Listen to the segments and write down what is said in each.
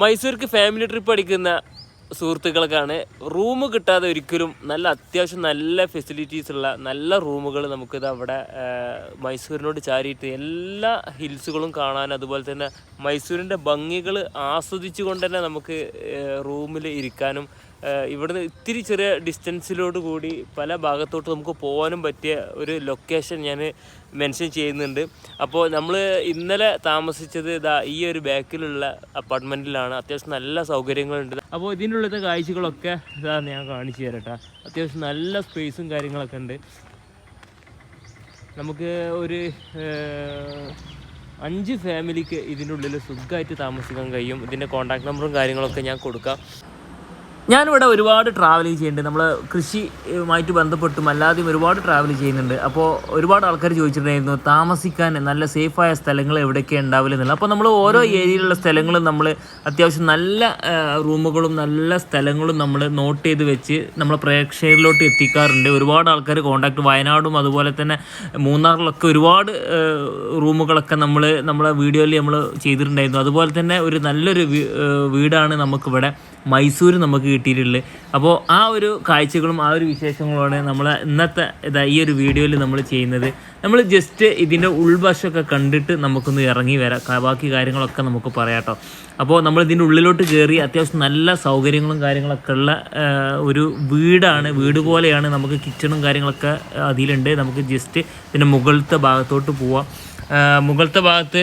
മൈസൂർക്ക് family trip അടിക്കുന്ന സുഹൃത്തുക്കൾക്കാണ് room കിട്ടാതെ ഒരിക്കലും നല്ല അത്യാവശ്യം നല്ല ഫെസിലിറ്റീസ് ഉള്ള നല്ല റൂമുകൾ നമുക്കിത് അവിടെ മൈസൂരിനോട് ചാരിയിട്ട് എല്ലാ ഹിൽസുകളും കാണാൻ അതുപോലെ തന്നെ മൈസൂരിന്റെ ഭംഗികൾ ആസ്വദിച്ചുകൊണ്ട് തന്നെ നമുക്ക് റൂമിൽ ഇരിക്കാനും ഇവിടുന്ന് ഇത്തിരി ചെറിയ ഡിസ്റ്റൻസിലോട് കൂടി പല ഭാഗത്തോട്ട് നമുക്ക് പോകാനും പറ്റിയ ഒരു ലൊക്കേഷൻ ഞാൻ മെൻഷൻ ചെയ്യുന്നുണ്ട്. അപ്പോൾ നമ്മൾ ഇന്നലെ താമസിച്ചത് ഇതാ ഈ ഒരു ബാക്കിലുള്ള അപ്പാർട്ട്മെന്റിലാണ് അത്യാവശ്യം നല്ല സൗകര്യങ്ങളുണ്ട്. അപ്പോൾ ഇതിനുള്ളത്തെ കാഴ്ചകളൊക്കെ ഇതാ ഞാൻ കാണിച്ചു തരട്ടെ. അത്യാവശ്യം നല്ല സ്പേസും കാര്യങ്ങളൊക്കെ ഉണ്ട്. നമുക്ക് ഒരു അഞ്ച് ഫാമിലിക്ക് ഇതിന്റെ ഉള്ളിൽ സുഖമായിട്ട് താമസിക്കാൻ കഴിയും. ഇതിന്റെ കോൺടാക്ട് നമ്പറും കാര്യങ്ങളൊക്കെ ഞാൻ കൊടുക്കാം. ഞാനിവിടെ ഒരുപാട് ട്രാവൽ ചെയ്യുന്നുണ്ട്. നമ്മൾ കൃഷിയുമായിട്ട് ബന്ധപ്പെട്ടും അല്ലാതെയും ഒരുപാട് ട്രാവൽ ചെയ്യുന്നുണ്ട്. അപ്പോൾ ഒരുപാട് ആൾക്കാർ ചോദിച്ചിട്ടുണ്ടായിരുന്നു താമസിക്കാൻ നല്ല സേഫായ സ്ഥലങ്ങൾ എവിടെയൊക്കെ ഉണ്ടാവില്ല എന്നുള്ളത്. അപ്പോൾ നമ്മൾ ഓരോ ഏരിയയിലുള്ള സ്ഥലങ്ങളും നമ്മൾ അത്യാവശ്യം നല്ല റൂമുകളും നല്ല സ്ഥലങ്ങളും നമ്മൾ നോട്ട് ചെയ്ത് വെച്ച് നമ്മൾ പ്രേക്ഷകരിലോട്ട് എത്തിക്കാറുണ്ട്. ഒരുപാട് ആൾക്കാർ കോൺടാക്ട് വയനാടും അതുപോലെ തന്നെ മൂന്നാറിലൊക്കെ ഒരുപാട് റൂമുകളൊക്കെ നമ്മൾ നമ്മളെ വീഡിയോയിൽ നമ്മൾ ചെയ്തിട്ടുണ്ടായിരുന്നു. അതുപോലെ തന്നെ ഒരു നല്ലൊരു വീടാണ് നമുക്കിവിടെ. മൈസൂർ നമുക്ക് കിട്ടിയിട്ടുള്ളത് അപ്പോൾ ആ ഒരു കാഴ്ചകളും ആ ഒരു വിശേഷങ്ങളുമാണ് നമ്മൾ ഇന്നത്തെ ഇതാ ഈ ഒരു വീഡിയോയിൽ നമ്മൾ ചെയ്യുന്നത് നമ്മൾ ജസ്റ്റ് ഇതിന്റെ ഉൾവശമൊക്കെ കണ്ടിട്ട് നമുക്കൊന്ന് ഇറങ്ങി വരാം. ബാക്കി കാര്യങ്ങളൊക്കെ നമുക്ക് പറയാട്ടോ അപ്പോൾ നമ്മൾ ഇതിന്റെ ഉള്ളിലോട്ട് കയറി അത്യാവശ്യം നല്ല സൗകര്യങ്ങളും കാര്യങ്ങളൊക്കെ ഉള്ള ഒരു വീടാണ്. വീട് പോലെയാണ് നമുക്ക് കിച്ചണും കാര്യങ്ങളൊക്കെ അതിലുണ്ട്. നമുക്ക് ജസ്റ്റ് ഇതിന്റെ മുകളിലത്തെ ഭാഗത്തോട്ട് പോവാം. ആ, മുകളിലത്തെ ഭാഗത്ത്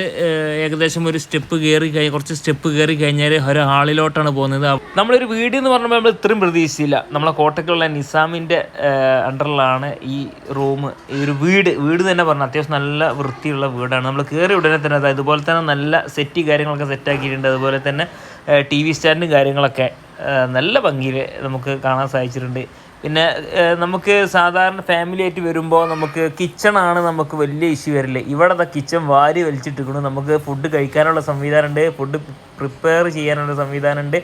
ഏകദേശം ഒരു സ്റ്റെപ്പ് കയറി കഴിഞ്ഞ കുറച്ച് സ്റ്റെപ്പ് കയറി കഴിഞ്ഞാൽ ഒരു ഹാളിലോട്ടാണ് പോകുന്നത്. നമ്മളൊരു വീട് എന്ന് പറഞ്ഞപ്പോൾ നമ്മൾ ഇത്രയും പ്രതീക്ഷിച്ചില്ല. നമ്മളെ കോട്ടയ്ക്കുള്ള നിസാമിന്റെ അണ്ടറിലാണ് ഈ റൂം. ഈ ഒരു വീട് വീട് തന്നെ പറഞ്ഞു അത്യാവശ്യം നല്ല വൃത്തിയുള്ള വീടാണ്. നമ്മൾ കയറി ഉടനെ തന്നെ അതായത് ഇതുപോലെ തന്നെ നല്ല സെറ്റ് കാര്യങ്ങളൊക്കെ സെറ്റാക്കിയിട്ടുണ്ട് അതുപോലെ തന്നെ ടി വി സ്റ്റാൻഡും കാര്യങ്ങളൊക്കെ നല്ല ഭംഗിയിൽ നമുക്ക് കാണാൻ സാധിച്ചിട്ടുണ്ട്. പിന്നെ നമുക്ക് സാധാരണ ഫാമിലി ആയിട്ട് വരുമ്പോൾ നമുക്ക് കിച്ചണാണ് നമുക്ക് വലിയ ഇഷ്യൂ വരില്ല ഇവിടെ കിച്ചൺ വാരി വലിച്ചിട്ടിരിക്കുന്നു. നമുക്ക് ഫുഡ് കഴിക്കാനുള്ള സംവിധാനമുണ്ട് ഫുഡ് പ്രിപ്പയർ ചെയ്യാനുള്ള സംവിധാനമുണ്ട്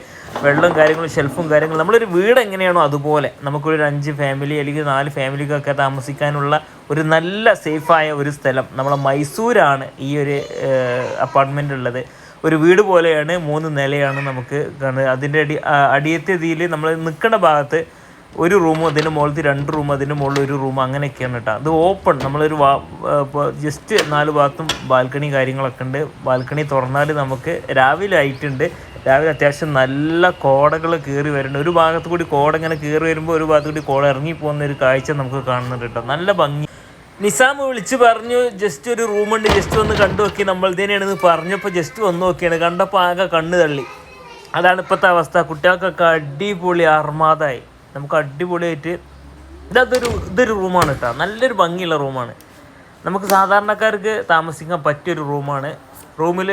വെള്ളം കാര്യങ്ങളും ഷെൽഫും കാര്യങ്ങളും. നമ്മളൊരു വീട് എങ്ങനെയാണോ അതുപോലെ നമുക്കൊരു അഞ്ച് ഫാമിലി അല്ലെങ്കിൽ നാല് ഫാമിലിക്കൊക്കെ താമസിക്കാനുള്ള ഒരു നല്ല സേഫായ ഒരു സ്ഥലം. നമ്മളെ മൈസൂരാണ് ഈ ഒരു അപ്പാർട്ട്മെന്റ് ഉള്ളത്. ഒരു വീട് പോലെയാണ് മൂന്ന് നിലയാണ് നമുക്ക് അതിന്റെ അടി അടിയത്തെ നമ്മൾ നിൽക്കുന്ന ഭാഗത്ത് ഒരു റൂമും അതിന്റെ മുകളിൽ രണ്ട് റൂം അതിന്റെ മുകളിൽ ഒരു റൂം അങ്ങനെയൊക്കെയാണ് കേട്ടോ. അത് ഓപ്പൺ നമ്മളൊരു വാ ജസ്റ്റ് നാല് ഭാഗത്തും ബാൽക്കണി കാര്യങ്ങളൊക്കെ ഉണ്ട്. ബാൽക്കണി തുറന്നാൽ നമുക്ക് രാവിലെ ആയിട്ടുണ്ട്. രാവിലെ അത്യാവശ്യം നല്ല കോടകൾ കയറി വരുന്നുണ്ട് ഒരു ഭാഗത്ത് കൂടി കോട ഇങ്ങനെ കയറി വരുമ്പോൾ ഒരു ഭാഗത്ത് കൂടി കോട ഇറങ്ങി പോകുന്ന ഒരു കാഴ്ച നമുക്ക് കാണുന്നുണ്ട് കേട്ടോ. നല്ല ഭംഗി. നിസാം വിളിച്ച് പറഞ്ഞു ജസ്റ്റ് ഒരു റൂമുണ്ട് ജസ്റ്റ് ഒന്ന് കണ്ടു നോക്കി. നമ്മൾ ഇതിനെയാണെന്ന് പറഞ്ഞപ്പോൾ ജസ്റ്റ് വന്ന് നോക്കിയാണ്. കണ്ടപ്പോൾ ആകെ കണ്ണ് തള്ളി. അതാണ് ഇപ്പോഴത്തെ അവസ്ഥ. കുട്ടികൾക്കൊക്കെ അടിപൊളി അർമാദായി നമുക്ക് അടിപൊളിയായിട്ട് ഇതൊരു ഇതൊരു റൂമാണ് കേട്ടോ നല്ലൊരു ഭംഗിയുള്ള റൂമാണ് നമുക്ക് സാധാരണക്കാർക്ക് താമസിക്കാൻ പറ്റിയൊരു റൂമാണ് റൂമിൽ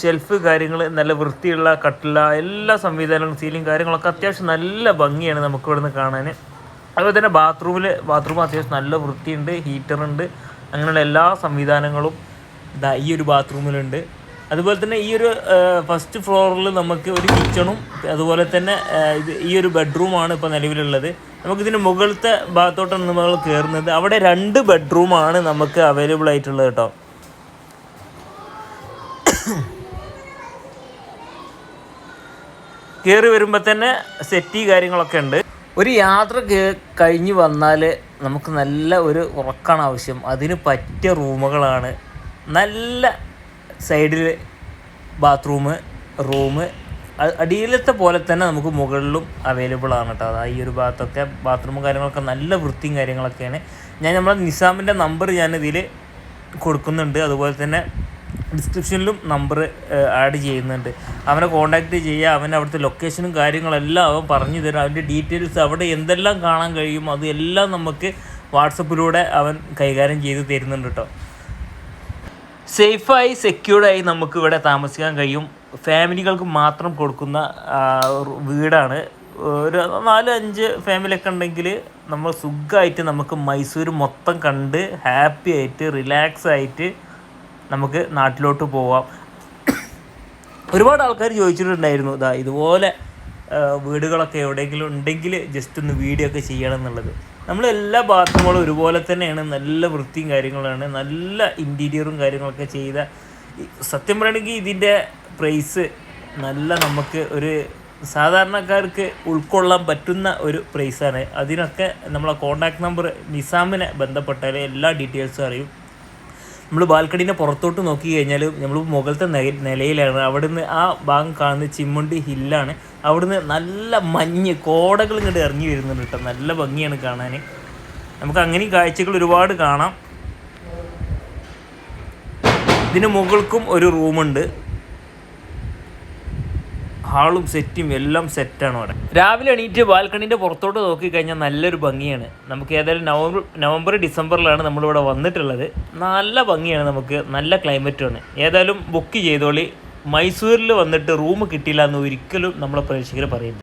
ഷെൽഫ് കാര്യങ്ങൾ നല്ല വൃത്തിയുള്ള കട്ടില എല്ലാ സംവിധാനങ്ങളും സീലിംഗ് കാര്യങ്ങളൊക്കെ അത്യാവശ്യം നല്ല ഭംഗിയാണ് നമുക്ക് ഇവിടുന്ന് കാണാൻ അതുപോലെ തന്നെ ബാത്റൂമിൽ ബാത്റൂം അത്യാവശ്യം നല്ല വൃത്തിയുണ്ട് ഹീറ്ററുണ്ട് അങ്ങനെയുള്ള എല്ലാ സംവിധാനങ്ങളും ഈ ഒരു ബാത്റൂമിലുണ്ട് അതുപോലെ തന്നെ ഈ ഒരു ഫസ്റ്റ് ഫ്ലോറിൽ നമുക്ക് ഒരു കിച്ചണും അതുപോലെ തന്നെ ഇത് ഈ ഒരു ബെഡ്റൂമാണ് ഇപ്പോൾ നിലവിലുള്ളത്. നമുക്കിതിന് മുകളിലത്തെ ഭാഗത്തോട്ടാണ് നമ്മൾ കയറുന്നത് അവിടെ രണ്ട് ബെഡ്റൂമാണ് നമുക്ക് അവൈലബിൾ ആയിട്ടുള്ളത് കേട്ടോ. കയറി വരുമ്പോൾ തന്നെ സെറ്റി കാര്യങ്ങളൊക്കെ ഉണ്ട്. ഒരു യാത്ര കഴിഞ്ഞ് വന്നാൽ നമുക്ക് നല്ല ഒരു ഉറക്കാണ് ആവശ്യം. അതിന് പറ്റിയ റൂമുകളാണ്. നല്ല സൈഡിൽ ബാത്റൂം റൂം അടിയിലത്തെ പോലെ തന്നെ നമുക്ക് മുകളിലും അവൈലബിൾ ആണ് കേട്ടോ അതായത് ഈ ഒരു ഭാഗത്തൊക്കെ ബാത്റൂമും കാര്യങ്ങളൊക്കെ നല്ല വൃത്തിയും കാര്യങ്ങളൊക്കെയാണ്. ഞാൻ നമ്മളെ നിസാമിന്റെ നമ്പർ ഞാൻ ഇതിൽ കൊടുക്കുന്നുണ്ട്. അതുപോലെ തന്നെ ഡിസ്ക്രിപ്ഷനിലും നമ്പർ ആഡ് ചെയ്യുന്നുണ്ട്. അവനെ കോൺടാക്റ്റ് ചെയ്യുക അവൻ അവിടുത്തെ ലൊക്കേഷനും കാര്യങ്ങളെല്ലാം അവൻ പറഞ്ഞു തരും. അവന്റെ ഡീറ്റെയിൽസ് അവിടെ എന്തെല്ലാം കാണാൻ കഴിയും അത് എല്ലാം നമുക്ക് വാട്സപ്പിലൂടെ അവൻ കൈകാര്യം ചെയ്ത് തരുന്നുണ്ട് കേട്ടോ സേഫായി സെക്യൂർഡായി നമുക്ക് ഇവിടെ താമസിക്കാൻ കഴിയും. ഫാമിലികൾക്ക് മാത്രം കൊടുക്കുന്ന വീടാണ്. ഒരു നാല് അഞ്ച് ഫാമിലിയൊക്കെ ഉണ്ടെങ്കിൽ നമ്മൾ സുഖമായിട്ട് നമുക്ക് മൈസൂർ മൊത്തം കണ്ട് ഹാപ്പി ആയിട്ട് റിലാക്സ് ആയിട്ട് നമുക്ക് നാട്ടിലോട്ട് പോവാം. ഒരുപാട് ആൾക്കാർ ചോദിച്ചിട്ടുണ്ടായിരുന്നു ഇതാ ഇതുപോലെ വീടുകളൊക്കെ എവിടെയെങ്കിലും ഉണ്ടെങ്കിൽ ജസ്റ്റ് ഒന്ന് വീഡിയോ ഒക്കെ ചെയ്യണം എന്നുള്ളത്. നമ്മൾ എല്ലാ ബാത്റൂമുകളും ഒരുപോലെ തന്നെയാണ്. നല്ല വൃത്തിയും കാര്യങ്ങളാണ്. നല്ല ഇന്റീരിയറും കാര്യങ്ങളൊക്കെ ചെയ്ത സത്യം പറയുകയാണെങ്കിൽ ഇതിന്റെ പ്രൈസ് നല്ല നമുക്ക് ഒരു സാധാരണക്കാർക്ക് ഉൾക്കൊള്ളാൻ പറ്റുന്ന ഒരു പ്രൈസാണ് അതിനൊക്കെ നമ്മളെ കോൺടാക്ട് നമ്പർ നിസാമിനെ ബന്ധപ്പെട്ടാൽ എല്ലാ ഡീറ്റെയിൽസും അറിയും. നമ്മൾ ബാൽക്കണീന്റെ പുറത്തോട്ട് നോക്കി കഴിഞ്ഞാൽ നമ്മൾ മുകളിലത്തെ നിലയിലാണ്. അവിടുന്ന് ആ ഭാഗം കാണുന്ന ചിമ്മുണ്ടി ഹില്ലാണ്. അവിടുന്ന് നല്ല മഞ്ഞ് കോടകൾ ഇങ്ങോട്ട് ഇറങ്ങി വരുന്നുണ്ട് കേട്ടോ. നല്ല ഭംഗിയാണ് കാണാൻ നമുക്ക് അങ്ങനെ കാഴ്ചകൾ ഒരുപാട് കാണാം. ഇതിന് മുകൾക്കും ഒരു റൂമുണ്ട്. ഹാളും സെറ്റും എല്ലാം സെറ്റാണ് അവിടെ. രാവിലെ എണീറ്റ് ബാൽക്കണീന്റെ പുറത്തോട്ട് നോക്കിക്കഴിഞ്ഞാൽ നല്ലൊരു ഭംഗിയാണ്. നമുക്ക് ഏതായാലും നവംബർ നവംബർ ഡിസംബറിലാണ് നമ്മളിവിടെ വന്നിട്ടുള്ളത്. നല്ല ഭംഗിയാണ് നമുക്ക് നല്ല ക്ലൈമറ്റുമാണ് ഏതായാലും ബുക്ക് ചെയ്തോളി. മൈസൂരിൽ വന്നിട്ട് റൂം കിട്ടിയില്ല എന്ന് ഒരിക്കലും നമ്മളെ പ്രേക്ഷകർ പറയുന്നത്